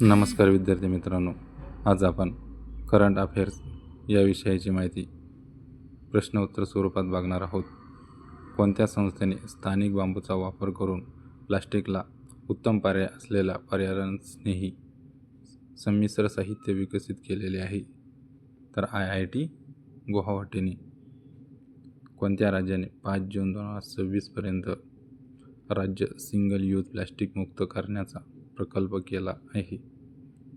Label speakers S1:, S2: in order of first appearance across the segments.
S1: नमस्कार विद्यार्थी मित्रांनो आज आपण करंट अफेअर्स या विषयाची माहिती प्रश्नोत्तर स्वरूपात बघणार आहोत. कोणत्या संस्थेने स्थानिक बांबूचा वापर करून प्लास्टिकला उत्तम पर्याय असलेला पर्यावरणस्नेही संमिश्र साहित्य विकसित केलेले आहे? तर आय आय टी गुवाहाटीने कोणत्या राज्याने पाच जून दोन हजार सव्वीसपर्यंत राज्य सिंगल यूज प्लास्टिक मुक्त करण्याचा प्रकल्प केला आहे.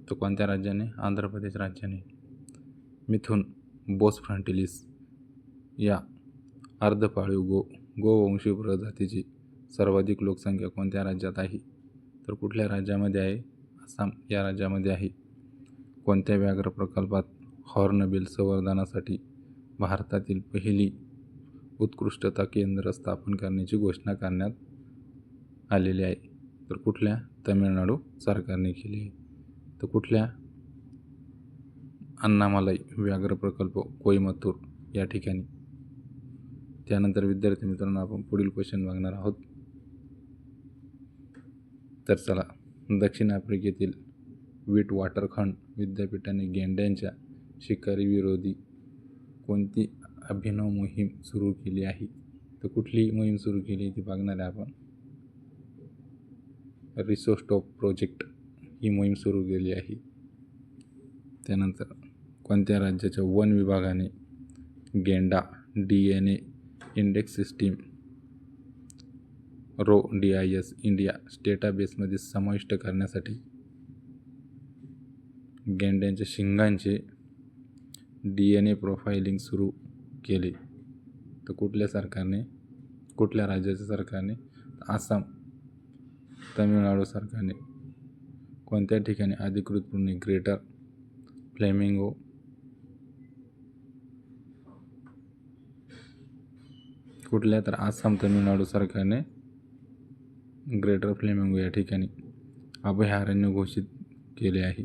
S1: तो कोणत्या राज्याने? आंध्र प्रदेश राज्याने. मिथुन बोस फ्रांटिलिस या अर्धपाळीव गो गोवंशी प्रजातीची सर्वाधिक लोकसंख्या कोणत्या राज्यात आहे? तर कुठल्या राज्यामध्ये आहे? आसाम या राज्यामध्ये आहे. कोणत्या व्याघ्र प्रकल्पात हॉर्नबिल संवर्धनासाठी भारतातील पहिली उत्कृष्टता केंद्र स्थापन करण्याची घोषणा करण्यात आलेली आहे? तर कुठल्या तमिळनाडू सरकारने केली आहे? तर कुठल्या अण्णामलाई व्याघ्र प्रकल्प कोईमतूर या ठिकाणी? त्यानंतर विद्यार्थी मित्रांनो आपण पुढील क्वेश्चन बघणार आहोत. तर चला दक्षिण आफ्रिकेतील विट वाटरखंड विद्यापीठाने गेंड्यांच्या शिकारी विरोधी कोणती अभिनव मोहीम सुरू केली आहे? तर कुठली मोहीम सुरू केली ती बघणार आहे आपण रिसोस्टॉप प्रोजेक्ट ही मोहीम सुरू केली आहे. त्यानंतर कोणत्या राज्याच्या वन विभागाने गेंडा D N A index system rho D I S India स्टेटाबेसमध्ये समाविष्ट करण्यासाठी गेंड्यांच्या शिंगांचे डी एन ए प्रोफाइलिंग सुरू केले. तर कुठल्या सरकारने कुठल्या राज्याच्या सरकारने आसाम तमिळनाडू सरकारने कोणत्या ठिकाणी अधिकृतपणे ग्रेटर फ्लेमिंगो कुठल्या तर आसाम तमिळनाडू सरकारने ग्रेटर फ्लेमिंगो या ठिकाणी अभयारण्य घोषित केले आहे?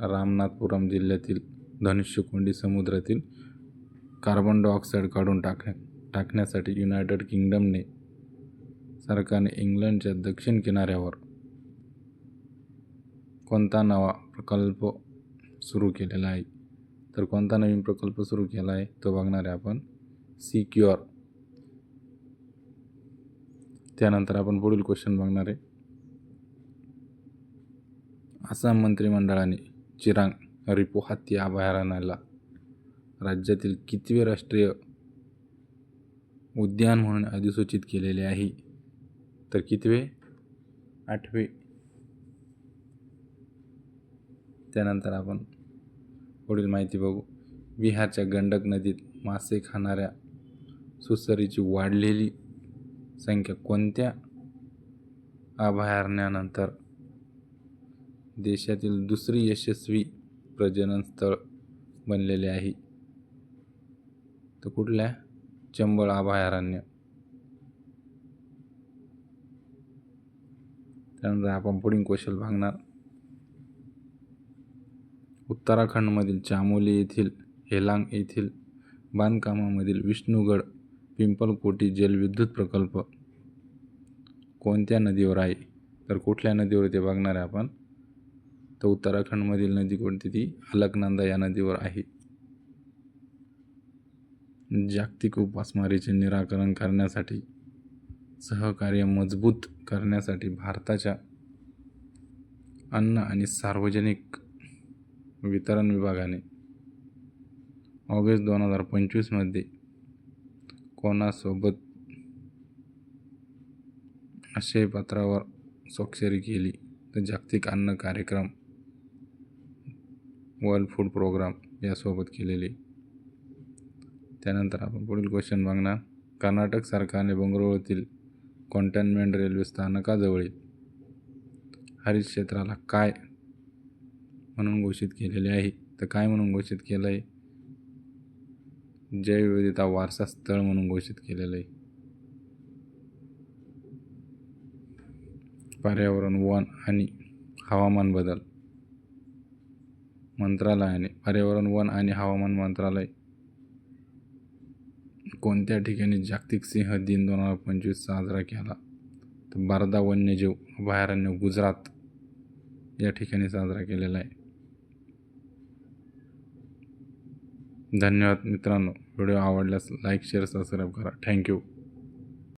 S1: रामनाथपुरम जिल्ह्यातील धनुष्यकोंडी समुद्रातील कार्बन डायऑक्साईड काढून टाक टाकण्यासाठी युनायटेड किंगडमने सरकारने इंग्लंडच्या दक्षिण किनाऱ्यावर कोणता नवा प्रकल्प सुरू केलेला आहे? तर कोणता नवीन प्रकल्प सुरू केला आहे? तो बघणार आहे आपण. सिक्युअर त्यानंतर आपण पुढील क्वेश्चन बघणार आहे. आसाम मंत्रिमंडळाने चिरांग रिपो हत्ती अभयारण्याला राज्यातील कितवे राष्ट्रीय उद्यान म्हणून अधिसूचित केलेले आहे? तर कितवे? आठवे. त्यानंतर आपण पुढील माहिती बघू. बिहारच्या गंडक नदीत मासे खाणाऱ्या सुसरीची वाढलेली संख्या कोणत्या? अभयारण्यानंतर देशातील दुसरी यशस्वी प्रजनन स्थळ बनलेले आहे. तर कुठल्या? चंबळ अभयारण्य. त्यानंतर आपण पुढील क्वेश्चन बघणार. उत्तराखंडमधील चामोली येथील हेलांग येथील बांधकामामधील विष्णुगड पिंपलकोटी जलविद्युत प्रकल्प. कोणत्या नदीवर आहे? तर कुठल्या नदीवर ते बघणार आहे आपण? तर उत्तराखंडमधील नदी कोणती? ती अलकनंदा या नदीवर आहे. जागतिक उपासमारीचे निराकरण करण्यासाठी सहकार्य मजबूत करण्यासाठी भारताच्या अन्न आणि सार्वजनिक वितरण विभागाने ऑगस्ट दोन हजार पंचवीसमध्ये कोणासोबत आशय पत्रावर स्वाक्षरी केली. तर जागतिक अन्न कार्यक्रम वर्ल्ड फूड प्रोग्राम यासोबत केलेली. त्यानंतर आपण पुढील क्वेश्चन बघणार. कर्नाटक सरकारने बंगळुरूतील कॉन्टेनमेंट रेल्वे स्थानकाजवळील हरित क्षेत्राला काय म्हणून घोषित केलेले आहे? तर काय म्हणून घोषित केलं आहे? जैवविविधता वारसा स्थळ म्हणून घोषित केलेलं आहे. पर्यावरण वन आणि हवामान बदल मंत्रालयाने पर्यावरण वन आणि हवामान मंत्रालय कोणत्या ठिकाणी जागतिक सिंह दिन दोन हजार पंचवीस साजरा केला? तर बारदा वन्यजीव अभयारण्य गुजरात या ठिकाणी साजरा केलेला आहे. धन्यवाद मित्रांनो. व्हिडिओ आवडल्यास लाईक शेअर सबस्क्राईब करा. Thank you.